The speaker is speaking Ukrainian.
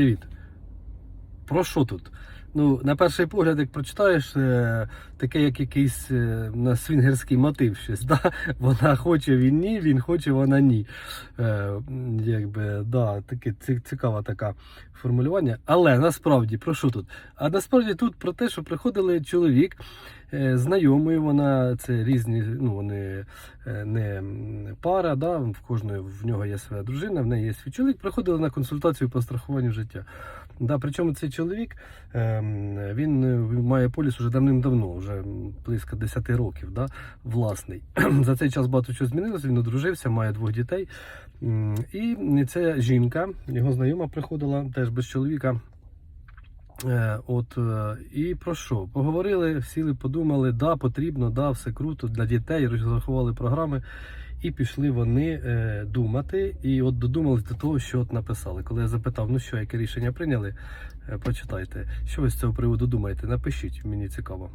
Привіт. Про що тут? Ну, на перший погляд, як прочитаєш, е, таке як якийсь е, на свінгерський мотив щось. Да? Вона хоче, він ні, він хоче, вона ні. Е, якби, да, таке цікаве таке формулювання. Але насправді про що тут? А насправді тут про те, що приходили чоловік, е, знайомий, вона це різні, ну вони е, не пара, да, в кожної в нього є своя дружина, в неї є свій чоловік. Приходили на консультацію по страхуванню життя. Да, причому цей чоловік ем, він е, має поліс уже давним-давно, вже близько 10 років, да, власний. За цей час багато чого змінилося, він одружився, має двох дітей. І ця жінка, його знайома, приходила теж без чоловіка. Е, От е, і про що? Поговорили, сіли, подумали, да, потрібно, да, все круто для дітей, розрахували програми. І пішли вони е, думати, і от додумались до того, що от написали. Коли я запитав, ну що, яке рішення прийняли, прочитайте. Що ви з цього приводу думаєте? Напишіть, мені цікаво.